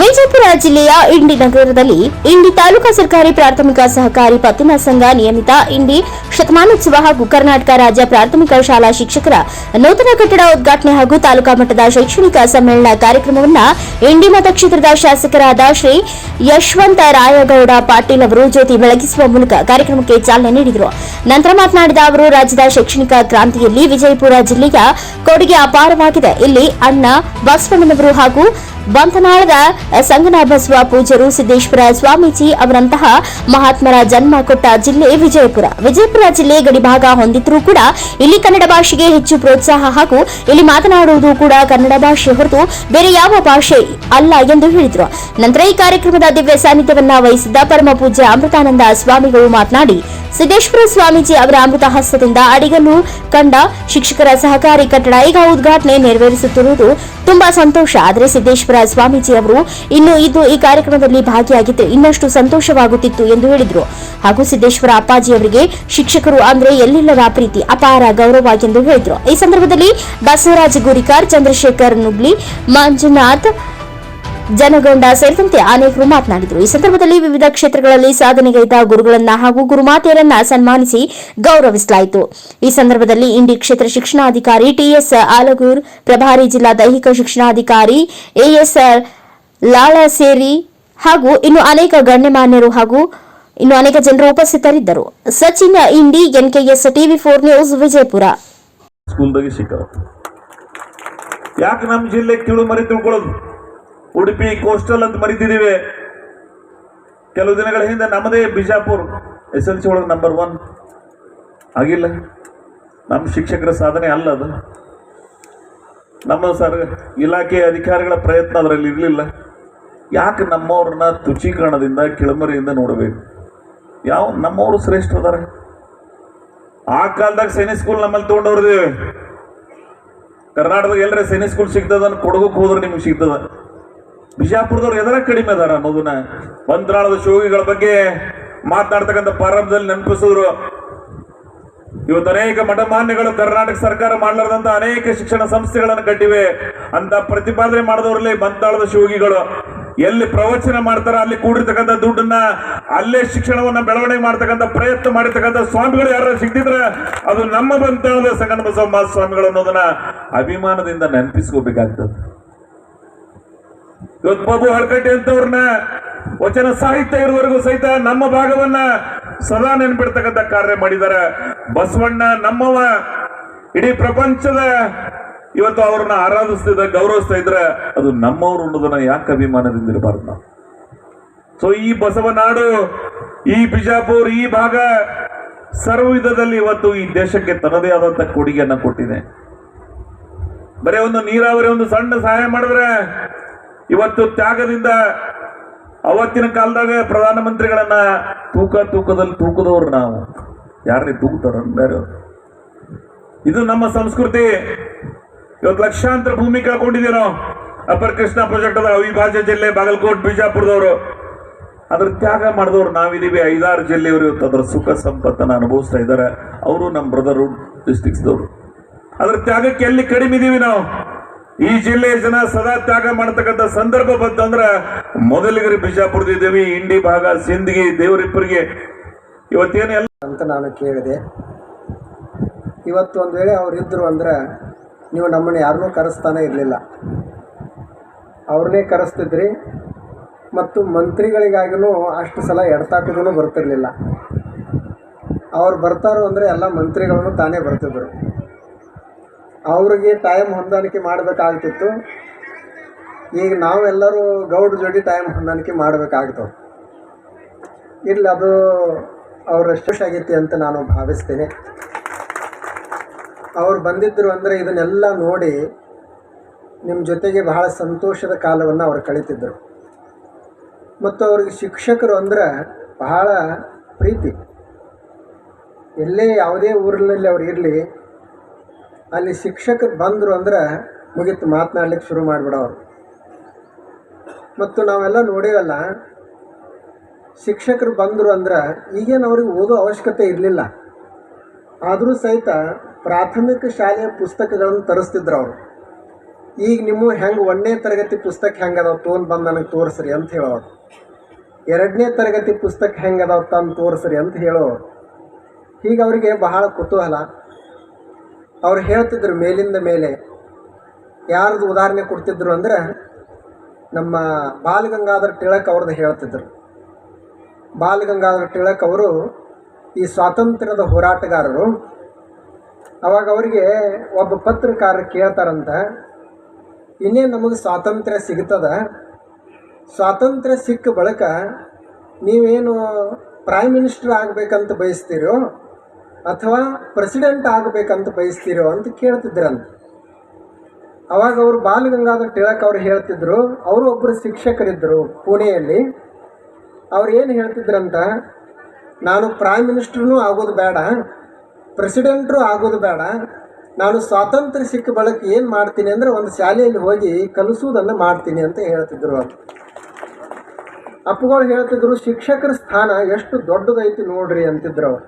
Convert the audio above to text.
ವಿಜಯಪುರ ಜಿಲ್ಲೆಯ ಇಂಡಿ ನಗರದಲ್ಲಿ ಇಂಡಿ ತಾಲೂಕಾ ಸರ್ಕಾರಿ ಪ್ರಾಥಮಿಕ ಸಹಕಾರಿ ಪತ್ತಿನ ಸಂಘ ನಿಯಮಿತ ಇಂಡಿ ಶತಮಾನೋತ್ಸವ ಹಾಗೂ ಕರ್ನಾಟಕ ರಾಜ್ಯ ಪ್ರಾಥಮಿಕ ಶಾಲಾ ಶಿಕ್ಷಕರ ನೂತನ ಕಟ್ಟಡ ಉದ್ಘಾಟನೆ ಹಾಗೂ ತಾಲೂಕಾ ಮಟ್ಟದ ಶೈಕ್ಷಣಿಕ ಸಮ್ಮೇಳನ ಕಾರ್ಯಕ್ರಮವನ್ನು ಇಂಡಿ ಮತಕ್ಷೇತ್ರದ ಶಾಸಕರಾದ ಶ್ರೀ ಯಶವಂತ ರಾಯಗೌಡ ಪಾಟೀಲ್ ಅವರು ಜ್ಯೋತಿ ಬೆಳಗಿಸುವ ಮೂಲಕ ಕಾರ್ಯಕ್ರಮಕ್ಕೆ ಚಾಲನೆ ನೀಡಿದರು. ನಂತರ ಮಾತನಾಡಿದ ಅವರು, ರಾಜ್ಯದ ಶೈಕ್ಷಣಿಕ ಕ್ರಾಂತಿಯಲ್ಲಿ ವಿಜಯಪುರ ಜಿಲ್ಲೆಯ ಕೊಡುಗೆ ಅಪಾರವಾಗಿದೆ. ಇಲ್ಲಿ ಅಣ್ಣ ಬಸವಣ್ಣನವರು ಹಾಗೂ ಬಂಧನಾಳದ ಸಂಗನಾಭಸ್ವ ಪೂಜರು ಸಿದ್ದೇಶ್ವರ ಸ್ವಾಮೀಜಿ ಅವರಂತಹ ಮಹಾತ್ಮರ ಜನ್ಮ ಕೊಟ್ಟ ಜಿಲ್ಲೆ ವಿಜಯಪುರ. ವಿಜಯಪುರ ಜಿಲ್ಲೆ ಗಡಿಭಾಗ ಹೊಂದಿದ್ರೂ ಕೂಡ ಇಲ್ಲಿ ಕನ್ನಡ ಭಾಷೆಗೆ ಹೆಚ್ಚು ಪ್ರೋತ್ಸಾಹ ಹಾಗೂ ಇಲ್ಲಿ ಮಾತನಾಡುವುದು ಕೂಡ ಕನ್ನಡ ಭಾಷೆ ಹೊರತು ಬೇರೆ ಯಾವ ಭಾಷೆ ಅಲ್ಲ ಎಂದು ಹೇಳಿದರು. ನಂತರ ಈ ಕಾರ್ಯಕ್ರಮದ ದಿವ್ಯ ಸಾನ್ನಿಧ್ಯವನ್ನ ವಹಿಸಿದ್ದ ಪರಮ ಪೂಜ್ಯ ಅಮೃತಾನಂದ ಸ್ವಾಮಿಗಳು ಮಾತನಾಡಿ, ಸಿದ್ದೇಶ್ವರ ಸ್ವಾಮೀಜಿ ಅವರ ಅಮೃತ ಹಸ್ತದಿಂದ ಅಡಿಗಲು ಕಂಡ ಶಿಕ್ಷಕರ ಸಹಕಾರಿ ಕಟ್ಟಡ ಈಗ ಉದ್ಘಾಟನೆ ನೆರವೇರಿಸುತ್ತಿರುವುದು ತುಂಬಾ ಸಂತೋಷ. ಆದರೆ ಸಿದ್ದೇಶ್ವರ ಸ್ವಾಮೀಜಿ ಅವರು ಇನ್ನು ಇದು ಈ ಕಾರ್ಯಕ್ರಮದಲ್ಲಿ ಭಾಗಿಯಾಗಿದ್ದರೆ ಇನ್ನಷ್ಟು ಸಂತೋಷವಾಗುತ್ತಿತ್ತು ಎಂದು ಹೇಳಿದರು. ಹಾಗೂ ಸಿದ್ದೇಶ್ವರ ಅಪ್ಪಾಜಿ ಅವರಿಗೆ ಶಿಕ್ಷಕರು ಅಂದ್ರೆ ಎಲ್ಲಿಲ್ಲದ ಪ್ರೀತಿ, ಅಪಾರ ಗೌರವ ಎಂದು ಹೇಳಿದರು. ಈ ಸಂದರ್ಭದಲ್ಲಿ ಬಸವರಾಜ ಗುರಿಕಾರ್, ಚಂದ್ರಶೇಖರ್ ನುಗ್ಲಿ, ಮಂಜುನಾಥ್ ಜನಗೊಂಡ ಸೇರಿದಂತೆ ಅನೇಕರು ಮಾತನಾಡಿದರು. ಈ ಸಂದರ್ಭದಲ್ಲಿ ವಿವಿಧ ಕ್ಷೇತ್ರಗಳಲ್ಲಿ ಸಾಧನೆಗೈದ ಗುರುಗಳನ್ನ ಹಾಗೂ ಗುರುಮಾತೆಯರನ್ನ ಸನ್ಮಾನಿಸಿ ಗೌರವಿಸಲಾಯಿತು. ಈ ಸಂದರ್ಭದಲ್ಲಿ ಇಂಡಿ ಕ್ಷೇತ್ರ ಶಿಕ್ಷಣಾಧಿಕಾರಿ ಟಿಎಸ್ ಆಲಗೂರ್, ಪ್ರಭಾರಿ ಜಿಲ್ಲಾ ದೈಹಿಕ ಶಿಕ್ಷಣಾಧಿಕಾರಿ ಎಎಸ್ ಲಾಳಸೇರಿ ಹಾಗೂ ಇನ್ನು ಅನೇಕ ಗಣ್ಯಮಾನ್ಯರು ಹಾಗೂ ಇನ್ನು ಅನೇಕ ಜನರು ಉಪಸ್ಥಿತರಿದ್ದರು. Sachin, Indi NKS TV four news Vijayapura. ಯಾಕೆ ನಮ್ಮ ಜಿಲ್ಲೆ ತಿಳು ಮರಿ ತಿಳ್ಕೊಳ್ಳೋದು? ಉಡುಪಿ ಕೋಸ್ಟಲ್ ಅಂತ ಮರಿತಿದ್ದೀವಿ ಕೆಲವು ದಿನಗಳ ಹಿಂದೆ ನಮ್ಮದೇ ಬಿಜಾಪುರ್, ಎಸ್ ಎಲ್ ಸಿ ಒಳಗೆ ನಂಬರ್ ಒನ್ ಆಗಿಲ್ಲ. ನಮ್ಮ ಶಿಕ್ಷಕರ ಸಾಧನೆ ಅಲ್ಲ ಅದು. ನಮ್ಮ ಸರ್ ಇಲಾಖೆ ಅಧಿಕಾರಿಗಳ ಪ್ರಯತ್ನ ಅದರಲ್ಲಿ ಇರಲಿಲ್ಲ. ಯಾಕೆ ನಮ್ಮವ್ರನ್ನ ತುಚೀಕರಣದಿಂದ, ಕಿಳಮರಿಯಿಂದ ನೋಡಬೇಕು? ಯಾವ ನಮ್ಮವರು ಶ್ರೇಷ್ಠ ಅದಾರೆ. ಆ ಕಾಲದಾಗ ಸೈನಿಕ್ ಸ್ಕೂಲ್ ನಮ್ಮಲ್ಲಿ ತೊಗೊಂಡವ್ರದೇವೆ ಕರ್ನಾಟಕದಾಗ ಎಲ್ಲರ ಸೈನಿಕ್ ಸ್ಕೂಲ್ ಸಿಗ್ತದ ಕೊಡಗಕ್ಕೆ ಹೋದ್ರೆ ನಿಮ್ಗೆ ಸಿಗ್ತದ. ಬಿಜಾಪುರದವ್ರು ಎದರ ಕಡಿಮೆ ಅದಾರ ಅನ್ನೋದನ್ನ ಮಂತ್ರಾಲಯದ ಶೋಗಿಗಳ ಬಗ್ಗೆ ಮಾತನಾಡ್ತಕ್ಕಂಥ ಪ್ರಾರಂಭದಲ್ಲಿ ನೆನಪಿಸಿದ್ರು. ಇವತ್ತು ಅನೇಕ ಮಠಮಾನ್ಯಗಳು ಕರ್ನಾಟಕ ಸರ್ಕಾರ ಮಾಡಲಾರದಂತ ಅನೇಕ ಶಿಕ್ಷಣ ಸಂಸ್ಥೆಗಳನ್ನು ಕಟ್ಟಿವೆ. ಅಂತ ಪ್ರತಿಪಾದನೆ ಮಾಡಿದವರಲ್ಲಿ ಬಂತಾಳದ ಶಿವಗಿಗಳು ಎಲ್ಲಿ ಪ್ರವಚನ ಮಾಡ್ತಾರ ಅಲ್ಲಿ ಕೂಡಿರ್ತಕ್ಕಂಥ ದುಡ್ಡನ್ನ ಅಲ್ಲೇ ಶಿಕ್ಷಣವನ್ನ ಬೆಳವಣಿಗೆ ಮಾಡ್ತಕ್ಕಂಥ ಪ್ರಯತ್ನ ಮಾಡಿರ್ತಕ್ಕಂಥ ಸ್ವಾಮಿಗಳು ಯಾರು ಸಿಗ್ತಿದ್ರ ಅದು ನಮ್ಮ ಬಂತಾಳದ ಮಹಾ ಸ್ವಾಮಿಗಳು ಅನ್ನೋದನ್ನ ಅಭಿಮಾನದಿಂದ ನೆನಪಿಸ್ಕೋಬೇಕಾಗ್ತದೆ. ಇವತ್ತು ಬಾಬು ಹಳಕಟ್ಟೆ ಅಂತವ್ರನ್ನ ವಚನ ಸಾಹಿತ್ಯ ಇರುವವರೆಗೂ ಸಹಿತ ನಮ್ಮ ಭಾಗವನ್ನ ಸದಾ ನೆನ್ಪಿಡ್ತಕ್ಕಂಥ ಕಾರ್ಯ ಮಾಡಿದ್ದಾರೆ. ಬಸವಣ್ಣ ನಮ್ಮವ ಇಡೀ ಪ್ರಪಂಚದ ಇವತ್ತು ಅವ್ರನ್ನ ಆರಾಧಿಸ್ತಿದ್ದ ಗೌರವಿಸ್ತಾ ಇದ್ರೆ ಅದು ನಮ್ಮವ್ರು ಅನ್ನೋದನ್ನ ಯಾಕೆ ಅಭಿಮಾನದಿಂದ ಇರಬಾರ್ದು ನಾವು? ಸೊ ಈ ಬಸವನಾಡು ಈ ಬಿಜಾಪುರ್, ಈ ಭಾಗ ಸರ್ವವಿಧದಲ್ಲಿ ಇವತ್ತು ಈ ದೇಶಕ್ಕೆ ತನ್ನದೇ ಆದಂತ ಕೊಡುಗೆಯನ್ನ ಕೊಟ್ಟಿದೆ. ಬರೀ ಒಂದು ನೀರಾವರಿ ಒಂದು ಸಣ್ಣ ಸಹಾಯ ಮಾಡಿದ್ರೆ ಇವತ್ತು ತ್ಯಾಗದಿಂದ ಅವತ್ತಿನ ಕಾಲದಾಗ ಪ್ರಧಾನಮಂತ್ರಿಗಳನ್ನ ತೂಕ ತೂಕದಲ್ಲಿ ತೂಕದವ್ರು ನಾವು. ಯಾರನ್ನ ತೂಗುತ್ತಾರ ಇದು ನಮ್ಮ ಸಂಸ್ಕೃತಿ. ಇವತ್ತು ಲಕ್ಷಾಂತರ ಭೂಮಿ ಕಳ್ಕೊಂಡಿದ್ದೀವಿ ನಾವು ಅಪರ್ ಕೃಷ್ಣ ಪ್ರಾಜೆಕ್ಟ್ ಅದ ಅವಿಭಾಜ್ಯ ಜಿಲ್ಲೆ ಬಾಗಲಕೋಟ್, ಬಿಜಾಪುರದವರು. ಅದ್ರ ತ್ಯಾಗ ಮಾಡಿದವ್ರು ನಾವಿದೀವಿ. ಐದಾರು ಜಿಲ್ಲೆಯವರು ಇವತ್ತು ಅದರ ಸುಖ ಸಂಪತ್ತನ್ನು ಅನುಭವಿಸ್ತಾ ಇದ್ದಾರೆ. ಅವರು ನಮ್ಮ ಬ್ರದರ್ ಡಿಸ್ಟಿಕ್ಸ್ದವರು ಅದ್ರ ತ್ಯಾಗಕ್ಕೆ ಎಲ್ಲಿ ಕಡಿಮೆ ಇದೀವಿ ನಾವು? ಈ ಜಿಲ್ಲೆಯ ಜನ ಸದಾ ತ್ಯಾಗ ಮಾಡತಕ್ಕಂಥ ಸಂದರ್ಭ ಬಂತಂದ್ರ ಮೊದಲಿಗರಿ ದೇವಿ ಇಂಡಿ ಭಾಗ, ಸಿಂದಗಿ ದೇವರಿಬ್ಬರಿಗೆ ಇವತ್ತೇನು ಎಲ್ಲ ಅಂತ ನಾನು ಕೇಳಿದೆ. ಇವತ್ತು ಒಂದು ವೇಳೆ ಅವರಿದ್ದರು ಅಂದ್ರೆ ನೀವು ನಮ್ಮನ್ನು ಯಾರನ್ನೂ ಕರೆಸ್ತಾನೆ ಇರಲಿಲ್ಲ. ಅವ್ರನ್ನೇ ಕರೆಸ್ತಿದ್ರಿ ಮತ್ತು ಮಂತ್ರಿಗಳಿಗಾಗಿನೂ ಅಷ್ಟು ಸಲ ಎಡ್ತಾಕೋದೂ ಬರ್ತಿರಲಿಲ್ಲ. ಅವ್ರು ಬರ್ತಾರೋ ಅಂದರೆ ಎಲ್ಲ ಮಂತ್ರಿಗಳನ್ನು ತಾನೇ ಬರ್ತಿದ್ರು. ಅವ್ರಿಗೆ ಟೈಮ್ ಹೊಂದಾಣಿಕೆ ಮಾಡಬೇಕಾಗ್ತಿತ್ತು. ಈಗ ನಾವೆಲ್ಲರೂ ಗೌಡ್ರ ಜೋಡಿ ಟೈಮ್ ಹೊಂದಾಣಿಕೆ ಮಾಡಬೇಕಾಗ್ತವೆ ಇರಲಿ, ಅದು ಅವ್ರ ಆಗೈತಿ ಅಂತ ನಾನು ಭಾವಿಸ್ತೇನೆ. ಅವ್ರು ಬಂದಿದ್ದರು ಅಂದರೆ ಇದನ್ನೆಲ್ಲ ನೋಡಿ ನಿಮ್ಮ ಜೊತೆಗೆ ಬಹಳ ಸಂತೋಷದ ಕಾಲವನ್ನು ಅವ್ರು ಕಳೀತಿದ್ದರು ಮತ್ತು ಅವ್ರಿಗೆ ಶಿಕ್ಷಕರು ಅಂದ್ರೆ ಬಹಳ ಪ್ರೀತಿ. ಎಲ್ಲೇ ಯಾವುದೇ ಊರಿನಲ್ಲಿ ಅವ್ರು ಇರಲಿ ಅಲ್ಲಿ ಶಿಕ್ಷಕರು ಬಂದರು ಅಂದ್ರೆ ಮುಗಿತು, ಮಾತನಾಡ್ಲಿಕ್ಕೆ ಶುರು ಮಾಡಿಬಿಡೋರು. ಮತ್ತು ನಾವೆಲ್ಲ ನೋಡೇವಲ್ಲ, ಶಿಕ್ಷಕರು ಬಂದರು ಅಂದ್ರೆ ಈಗೇನು ಅವ್ರಿಗೆ ಓದೋ ಅವಶ್ಯಕತೆ ಇರಲಿಲ್ಲ. ಆದರೂ ಸಹಿತ ಪ್ರಾಥಮಿಕ ಶಾಲೆಯ ಪುಸ್ತಕಗಳನ್ನು ತರಿಸ್ತಿದ್ರು ಅವರು. ಈಗ ನಿಮ್ಮ ಹೆಂಗೆ ಒಂದನೇ ತರಗತಿ ಪುಸ್ತಕ ಹೆಂಗೆ ಅದಾವ ತೊಗೊಂಡು ಬಂದು ನನಗೆ ತೋರಿಸ್ರಿ ಅಂತ ಹೇಳೋರು. ಎರಡನೇ ತರಗತಿ ಪುಸ್ತಕ ಹೆಂಗೆ ಅದಾವ ತಂದು ತೋರಿಸ್ರಿ ಅಂತ ಹೇಳೋರು. ಹೀಗೆ ಅವರಿಗೆ ಬಹಳ ಕುತೂಹಲ. ಅವ್ರು ಹೇಳ್ತಿದ್ರು ಮೇಲಿಂದ ಮೇಲೆ. ಯಾರ್ದು ಉದಾಹರಣೆ ಕೊಡ್ತಿದ್ರು ಅಂದ್ರೆ ನಮ್ಮ ಬಾಲಗಂಗಾಧರ ಟಿಳಕ್ ಅವ್ರದ್ದು ಹೇಳ್ತಿದ್ರು. ಬಾಲಗಂಗಾಧರ ಟಿಳಕ್ ಅವರು ಈ ಸ್ವಾತಂತ್ರ್ಯದ ಹೋರಾಟಗಾರರು. ಅವಾಗ ಅವರಿಗೆ ಒಬ್ಬ ಪತ್ರಕಾರ ಕೇಳ್ತಾರಂತ ಇನ್ನೇ ನಮಗೆ ಸ್ವಾತಂತ್ರ್ಯ ಸಿಗ್ತದ? ಸ್ವಾತಂತ್ರ್ಯ ಸಿಕ್ಕ ಬಳಿಕ ನೀವೇನು ಪ್ರೈಮ್ ಮಿನಿಸ್ಟರ್ ಆಗಬೇಕಂತ ಬಯಸ್ತೀರೋ ಅಥವಾ ಪ್ರೆಸಿಡೆಂಟ್ ಆಗಬೇಕಂತ ಬಯಸ್ತೀರೋ ಅಂತ ಕೇಳ್ತಿದ್ರಂತ. ಅವಾಗ ಅವರು ಬಾಲಗಂಗಾಧರ್ ಟಿಳಕ್ ಅವ್ರು ಹೇಳ್ತಿದ್ರು, ಅವರು ಒಬ್ಬರು ಶಿಕ್ಷಕರಿದ್ದರು ಪುಣೆಯಲ್ಲಿ. ಅವ್ರು ಏನು ಹೇಳ್ತಿದ್ರಂತ, ನಾನು ಪ್ರೈಮ್ ಮಿನಿಸ್ಟ್ರೂ ಆಗೋದು ಬೇಡ ಪ್ರೆಸಿಡೆಂಟ್ರು ಆಗೋದು ಬೇಡ, ನಾನು ಸ್ವಾತಂತ್ರ್ಯ ಸಿಕ್ಕ ಬಳಕ ಏನು ಮಾಡ್ತೀನಿ ಅಂದರೆ ಒಂದು ಶಾಲೆಯಲ್ಲಿ ಹೋಗಿ ಕಲಿಸುವುದನ್ನು ಮಾಡ್ತೀನಿ ಅಂತ ಹೇಳ್ತಿದ್ರು ಅವರು. ಅಪ್ಪುಗಳು ಹೇಳ್ತಿದ್ರು, ಶಿಕ್ಷಕರ ಸ್ಥಾನ ಎಷ್ಟು ದೊಡ್ಡದೈತಿ ನೋಡ್ರಿ ಅಂತಿದ್ರು ಅವ್ರು.